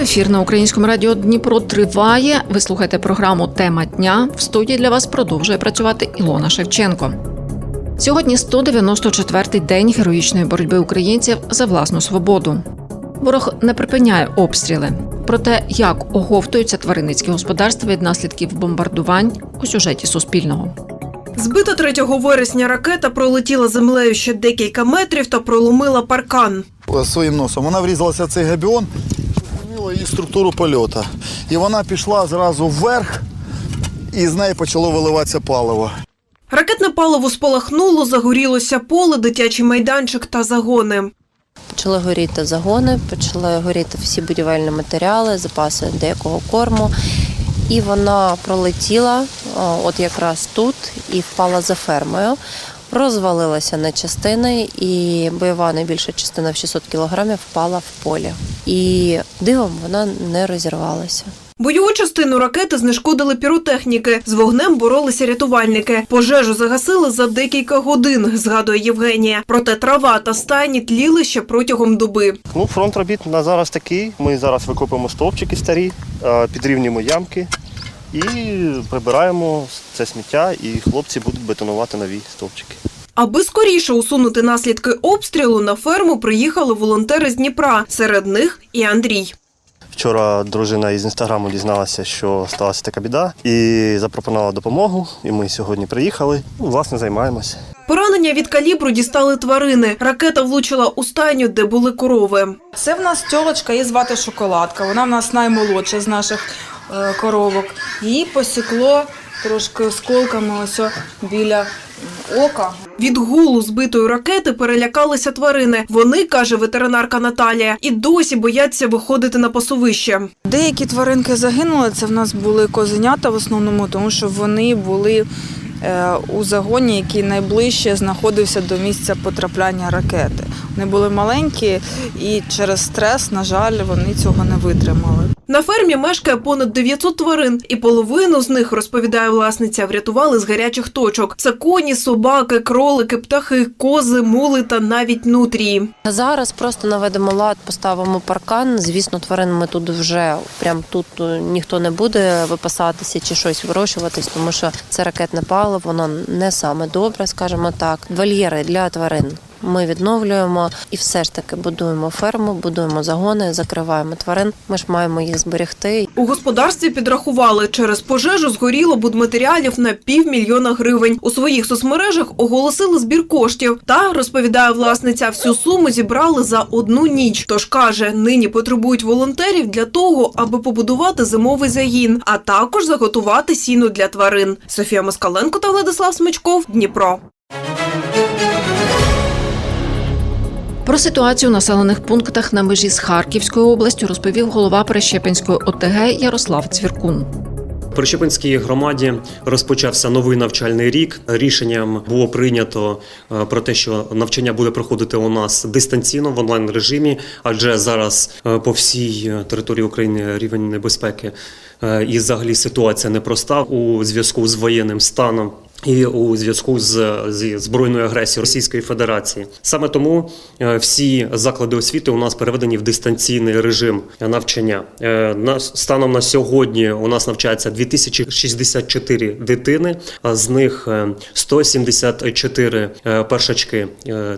Ефір на українському радіо Дніпро триває. Ви слухаєте програму Тема дня. В студії для вас продовжує працювати Ілона Шевченко. Сьогодні 194-й день героїчної боротьби українців за власну свободу. Ворог не припиняє обстріли. Про те, як оговтуються тваринницькі господарства від наслідків бомбардувань у сюжеті Суспільного. Збита 3 вересня ракета пролетіла землею ще декілька метрів та проломила паркан. своїм носом. Вона врізалася в цей габіон, змінила її структуру польоту. І вона пішла зразу вверх, і з неї почало виливатися паливо. Ракетне паливо спалахнуло, загорілося поле, дитячий майданчик та загони. Почали горіти загони, почали горіти всі будівельні матеріали, запаси деякого корму. І вона пролетіла от якраз тут і впала за фермою. Розвалилася на частини, і бойова найбільша частина в 600 кілограмів впала в полі. І дивом вона не розірвалася. Бойову частину ракети знешкодили піротехніки. З вогнем боролися рятувальники. Пожежу загасили за декілька годин, згадує Євгенія. Проте трава та стайні тліли ще протягом доби. Ну, фронт робіт на зараз такий. Ми зараз викопуємо стовпчики старі, підрівнюємо ямки і прибираємо це сміття, і хлопці будуть бетонувати нові стовпчики. Аби скоріше усунути наслідки обстрілу, на ферму приїхали волонтери з Дніпра. Серед них і Андрій. Вчора дружина із інстаграму дізналася, що сталася така біда, і запропонувала допомогу. І ми сьогодні приїхали. Ну, власне, займаємося. Поранення від калібру дістали тварини. Ракета влучила у стайню, де були корови. Це в нас тьолочка, її звати Шоколадка. Вона в нас наймолодша з наших коровок. Її посікло трошки осколками ось біля ока. Від гулу збитої ракети перелякалися тварини. Вони, каже ветеринарка Наталія, і досі бояться виходити на пасовище. Деякі тваринки загинули. Це в нас були козенята в основному, тому що вони були е, у загоні, який найближче знаходився до місця потрапляння ракети. Вони були маленькі і через стрес, на жаль, вони цього не витримали. На фермі мешкає понад 900 тварин, і половину з них, розповідає власниця, врятували з гарячих точок. Це коні, собаки, кролики, птахи, кози, мули та навіть нутрії. Зараз просто наведемо лад, поставимо паркан. Звісно, тварин ми тут вже прям тут е, ніхто не буде випасатися чи щось вирощуватись, тому що це ракетне паливо, воно не саме добре, скажімо так. Вольєри для тварин. Ми відновлюємо і все ж таки будуємо ферму, будуємо загони, закриваємо тварин. Ми ж маємо їх зберегти. У господарстві підрахували, через пожежу згоріло будматеріалів на півмільйона гривень. У своїх соцмережах оголосили збір коштів. Та розповідає власниця, всю суму зібрали за одну ніч. Тож каже, нині потребують волонтерів для того, аби побудувати зимовий загін, а також заготувати сіно для тварин. Софія Москаленко та Владислав Смичков, Дніпро. Про ситуацію у населених пунктах на межі з Харківською областю розповів голова Перещепинської ОТГ Ярослав Цвіркун. В Прищепинській громаді розпочався новий навчальний рік. Рішенням було прийнято е, про те, що навчання буде проходити у нас дистанційно в онлайн режимі, адже зараз е, по всій е, території України рівень небезпеки і взагалі ситуація непроста у зв'язку з воєнним станом. І у зв'язку з, зі збройною агресією Російської Федерації саме тому е, всі заклади освіти у нас переведені в дистанційний режим навчання. Е, На станом на сьогодні у нас навчається 2064 дитини, а з них е, 174 е, першачки.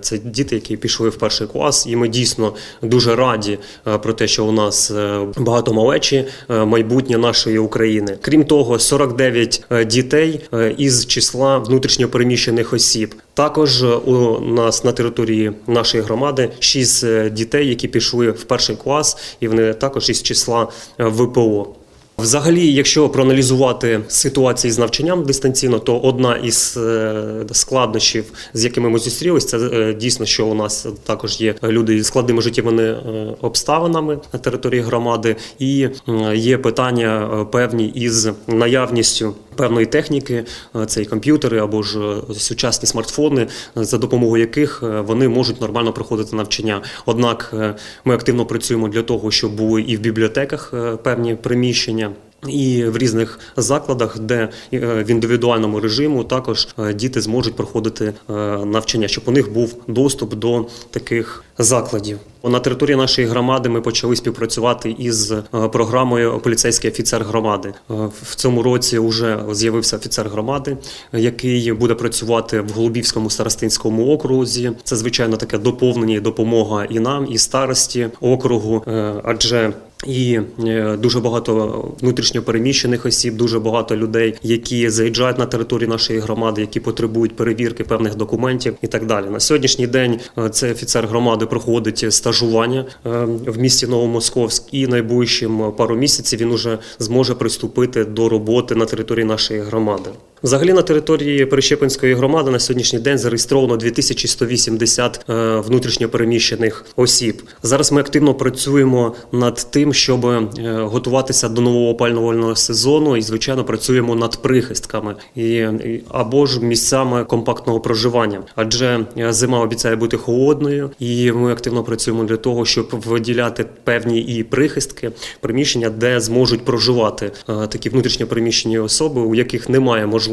Це діти, які пішли в перший клас, і ми дійсно дуже раді про те, що у нас багато малечі, майбутнє нашої України. Крім того, 49 е, дітей із числа внутрішньопереміщених осіб. Також е, у нас на території нашої громади 6 дітей, які пішли в перший клас, і вони також із числа е, ВПО. Взагалі, якщо проаналізувати ситуацію з навчанням дистанційно, то одна із е, складнощів, з якими ми зустрілися, це е, дійсно, що у нас також є люди з складними життєвими е, обставинами на території громади, і є питання е, певні із наявністю. Певної техніки, цей це і комп'ютери або ж е, сучасні смартфони, е, за допомогою яких е, вони можуть нормально проходити навчання. Однак е, ми активно працюємо для того, щоб були і в бібліотеках е, певні приміщення. І в різних закладах, де е, в індивідуальному режиму також е, діти зможуть проходити е, навчання, щоб у них був доступ до таких закладів. На території нашої громади ми почали співпрацювати із програмою Поліцейський офіцер громади. В цьому році вже з'явився офіцер громади, який буде працювати в Голубівському старостинському окрузі. Це звичайно таке доповнення допомога і нам, і старості округу, адже і е, дуже багато внутрішньо переміщених осіб, дуже багато людей, які заїжджають на територію нашої громади, які потребують перевірки певних документів і так далі. На сьогоднішній день е, цей офіцер громади проходить стажування е, в місті Новомосковськ, і найближчим пару місяців він уже зможе приступити до роботи на території нашої громади. Взагалі на території Перещепинської громади на сьогоднішній день зареєстровано 2180 е, внутрішньопереміщених осіб. Зараз ми активно працюємо над тим, щоб е, готуватися до нового опалювального сезону, і звичайно працюємо над прихистками і, або ж місцями компактного проживання. Адже е, зима обіцяє бути холодною, і ми активно працюємо для того, щоб виділяти певні і прихистки, приміщення, де зможуть проживати такі внутрішньопереміщені особи, у яких немає можливості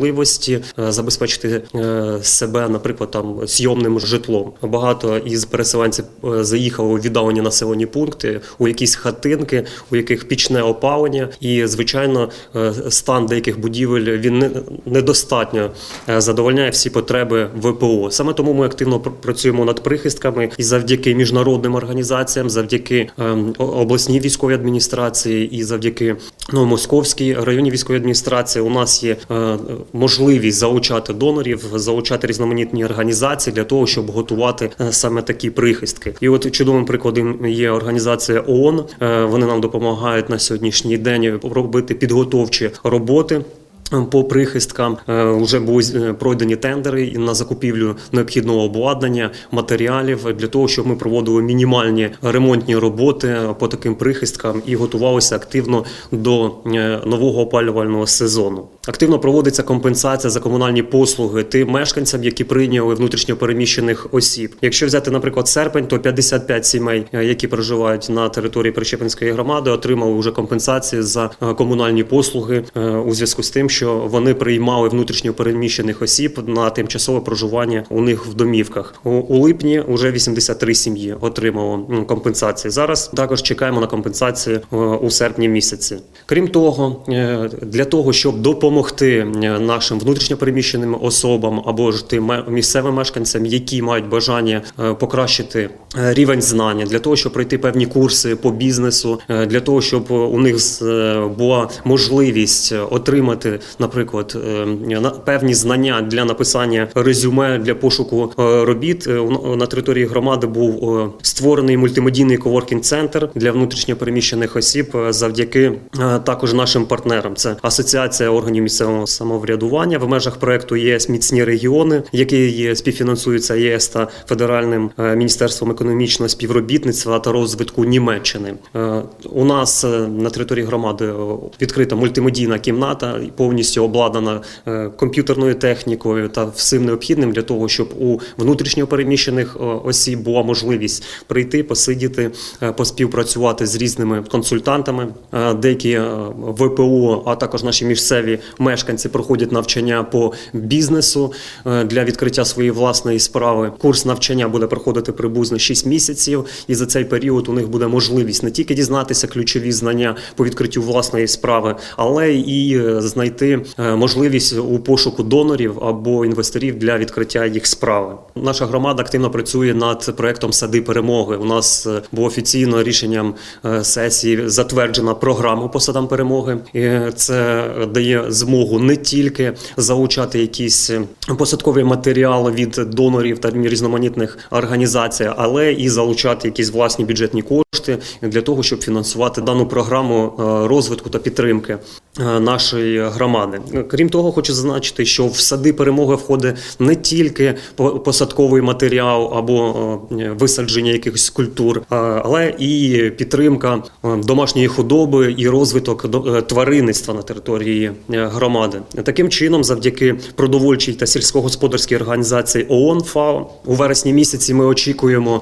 е, забезпечити е, себе, наприклад, там зйомним житлом. Багато із переселенців е, заїхало у віддалені населені пункти, у якісь хатинки, у яких пічне опалення, і звичайно, стан деяких будівель він не- недостатньо задовольняє всі потреби ВПО. Саме тому ми активно пр- працюємо над прихистками і завдяки міжнародним організаціям, завдяки ем, обласній військовій адміністрації і завдяки Новомосковській районній військовій адміністрації у нас є можливість залучати донорів, залучати різноманітні організації для того, щоб готувати е, саме такі прихистки. І от чудовим прикладом є організація ООН. Е, Вони нам допомагають на сьогоднішній день робити підготовчі роботи. По прихисткам е, вже були е, пройдені тендери на закупівлю необхідного обладнання, матеріалів для того, щоб ми проводили мінімальні ремонтні роботи по таким прихисткам і готувалися активно до е, нового опалювального сезону. Активно проводиться компенсація за комунальні послуги тим мешканцям, які прийняли внутрішньопереміщених осіб. Якщо взяти, наприклад, серпень, то 55 сімей, е, які проживають на території Прищепинської громади, отримали вже компенсації за е, комунальні послуги е, у зв'язку з тим, що вони приймали внутрішньопереміщених осіб на тимчасове проживання у них в домівках. У, липні вже 83 сім'ї отримало м, компенсації. Зараз також чекаємо на компенсацію е, у серпні місяці. Крім того, е, для того, щоб допомогти е, нашим внутрішньопереміщеним особам або ж тим місцевим мешканцям, які мають бажання покращити рівень знання, для того, щоб пройти певні курси по бізнесу, для того, щоб у них була можливість отримати, наприклад, е, певні знання для написання резюме для пошуку е, робіт. Е, На території громади був створений мультимедійний коворкінг центр для внутрішньопереміщених осіб завдяки також нашим партнерам. Це асоціація органів місцевого самоврядування в межах проекту ЄС Міцні регіони, який співфінансується ЄС та федеральним міністерством економічного співробітництва та розвитку Німеччини. У нас на території громади відкрита мультимедійна кімната, повністю обладнана е, комп'ютерною технікою та всім необхідним для того, щоб у внутрішньо переміщених е, осіб була можливість прийти, посидіти, е, поспівпрацювати з різними консультантами. Деякі ВПО, а також наші місцеві мешканці проходять навчання по бізнесу для відкриття своєї власної справи. Курс навчання буде проходити приблизно 6 місяців, і за цей період у них буде можливість не тільки дізнатися ключові знання по відкриттю власної справи, але і знайти знайти е, можливість у пошуку донорів або інвесторів для відкриття їх справи. Наша громада активно працює над проектом Сади перемоги. У нас е, було офіційно рішенням е, сесії затверджена програма по садам перемоги. І це дає змогу не тільки залучати якісь посадкові матеріали від донорів та різноманітних організацій, але і залучати якісь власні бюджетні кошти для того, щоб фінансувати дану програму розвитку та підтримки нашої громади. Крім того, хочу зазначити, що в сади перемоги входить не тільки по- посадковий матеріал або е, висадження якихось культур, але і підтримка е, домашньої худоби і розвиток е, тваринництва на території громади. Таким чином, завдяки продовольчій та сільськогосподарській організації ООН ФАО у вересні місяці ми очікуємо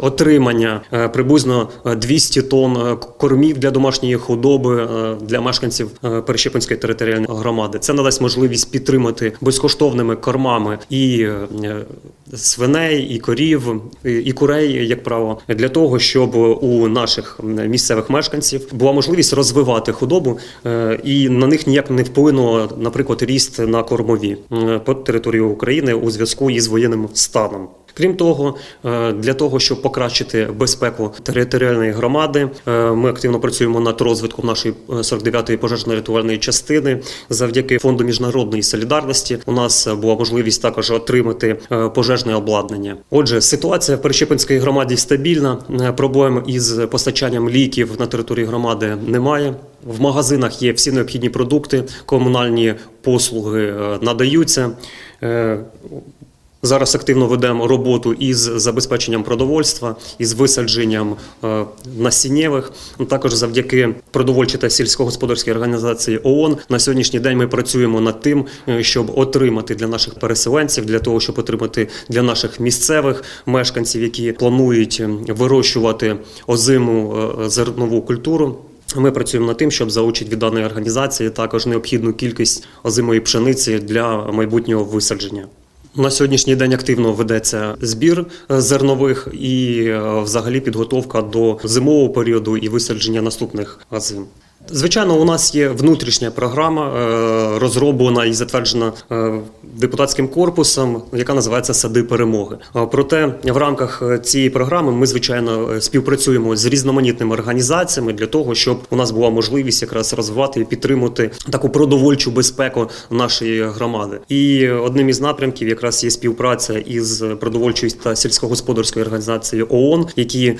отримання приблизно е, 200 тонн кормів для домашньої худоби для мешканців Перещепинської територіальної громади. Це надасть можливість підтримати безкоштовними кормами і е, свиней, і корів, і- курей, як право, для того, щоб у наших місцевих мешканців була можливість розвивати худобу, е, і на них ніяк не вплинуло, наприклад, ріст на кормові по території України у зв'язку із воєнним станом. Крім того, е, для того, щоб покращити безпеку територіальної громади, е, ми активно працюємо над розвитком нашої е, 49-ї пожежно-рятувальної частини. Завдяки фонду міжнародної солідарності у нас була можливість також отримати е, пожежне обладнання. Отже, ситуація в Перещепинській громаді стабільна. Е, Проблем із постачанням ліків на території громади немає. В магазинах є всі необхідні продукти, комунальні послуги е, надаються. Зараз активно ведемо роботу із забезпеченням продовольства, із висадженням е, насіннєвих. Ну, Також завдяки продовольчій та сільськогосподарській організації ООН на сьогоднішній день ми працюємо над тим, е, щоб отримати для наших переселенців, для того, щоб отримати для наших місцевих мешканців, які планують е, вирощувати озиму е, зернову культуру. Ми працюємо над тим, щоб залучити від даної організації також необхідну кількість озимої пшениці для майбутнього висадження. На сьогоднішній день активно ведеться збір е, зернових і е, взагалі підготовка до зимового періоду і висадження наступних зим. Звичайно, у нас є внутрішня програма, е, розроблена і затверджена е, депутатським корпусом, яка називається Сади перемоги. Е, Проте в рамках цієї програми ми звичайно співпрацюємо з різноманітними організаціями для того, щоб у нас була можливість якраз розвивати і підтримувати таку продовольчу безпеку нашої громади. І одним із напрямків якраз є співпраця із продовольчою та сільськогосподарською організацією ООН, які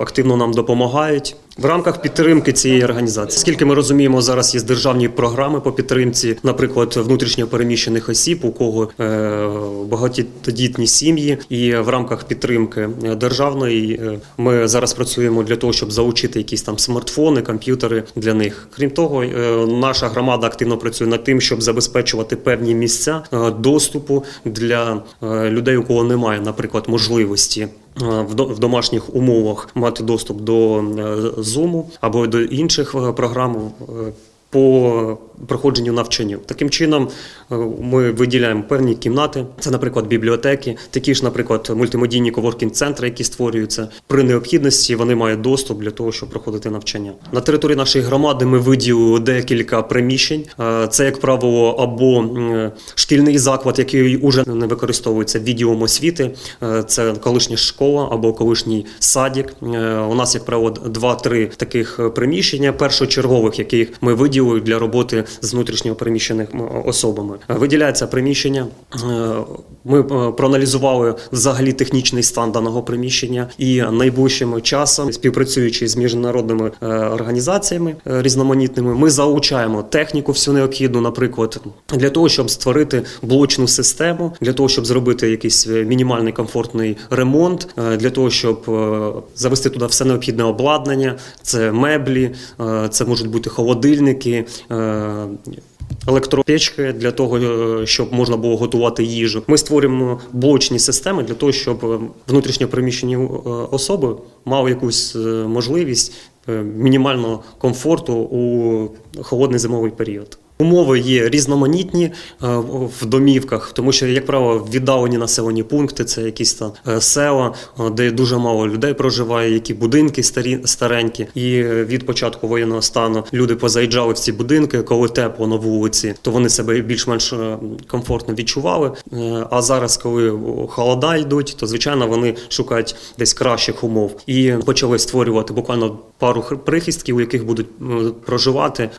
активно нам допомагають. В рамках підтримки цієї організації, скільки ми розуміємо, зараз є державні програми по підтримці, наприклад, внутрішньо переміщених осіб, у кого е, багатодітні сім'ї, і в рамках підтримки державної е, ми зараз працюємо для того, щоб залучити якісь там смартфони, комп'ютери для них. Крім того, е, наша громада активно працює над тим, щоб забезпечувати певні місця доступу для людей, у кого немає, наприклад, можливості в в домашніх умовах мати доступ до е, Zoom або до інших е, програм е, по проходженню навчання. Таким чином е, ми виділяємо певні кімнати. Це, наприклад, бібліотеки, такі ж, наприклад, мультимедійні коворкінг-центри, які створюються. При необхідності вони мають доступ для того, щоб проходити навчання. На території нашої громади ми виділили декілька приміщень. Е, Це, як правило, або шкільний заклад, який уже не використовується відділом освіти. Е, Це колишня школа або колишній садик. Е, У нас, як правило, два-три таких е, приміщення першочергових, яких ми виділили для роботи з внутрішньо переміщених особами. Виділяється приміщення. Е, Ми е, проаналізували взагалі технічний стан даного приміщення і найближчим часом, співпрацюючи з міжнародними е, організаціями різноманітними, ми залучаємо техніку всю необхідну, наприклад, для того, щоб створити блочну систему, для того, щоб зробити якийсь мінімальний комфортний ремонт, для того, щоб завести туди все необхідне обладнання, це меблі, це можуть бути холодильники. Електропечки для того, е, щоб можна було готувати їжу. Ми створюємо блочні системи для того, щоб е, внутрішньо переміщені е, особи мали якусь можливість мінімального комфорту у холодний зимовий період. Умови є різноманітні е, в домівках, тому що, як правило, віддалені населені пункти, це якісь там е, села, е, де дуже мало людей проживає, які будинки старі старенькі. І від початку воєнного стану люди позаїжджали в ці будинки, коли тепло на вулиці, то вони себе більш-менш комфортно відчували. А зараз, коли холода йдуть, то звичайно вони шукають десь кращих умов і почали створювати буквально пару прихистків, у яких будуть проживати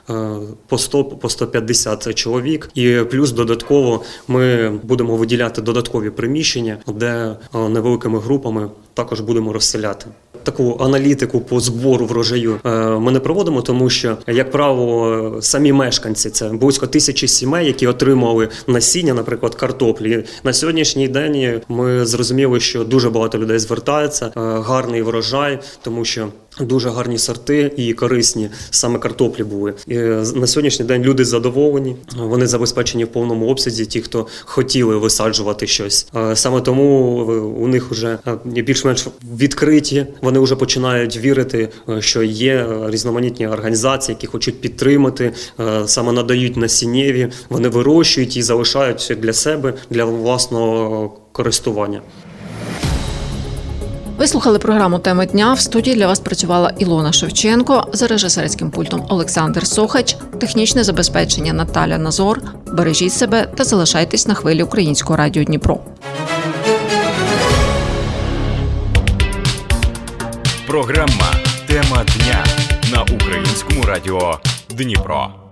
по 100 по 150 чоловік. І плюс додатково ми будемо виділяти додаткові приміщення, де е, невеликими групами також будемо розселяти. Таку аналітику по збору врожаю е, ми не проводимо, тому що, як правило, самі мешканці це близько тисячі сімей, які отримали насіння, наприклад, картоплі. На сьогоднішній день ми зрозуміли, що дуже багато людей звертається, е, гарний врожай, тому що. Дуже гарні сорти і корисні саме картоплі були. І е, на сьогоднішній день люди задоволені. Вони забезпечені в повному обсязі. Ті, хто хотіли висаджувати щось. Е, Саме тому е, у них вже більш-менш відкриті. Вони вже починають вірити, що є різноманітні організації, які хочуть підтримати, саме надають насіннєві. Вони вирощують і залишають для себе для власного користування. Ви слухали програму Теми дня. В студії для вас працювала Ілона Шевченко за режисерським пультом Олександр Сохач, технічне забезпечення Наталя Назор. Бережіть себе та залишайтесь на хвилі Українського радіо Дніпро. Програма Тема дня на українському радіо Дніпро.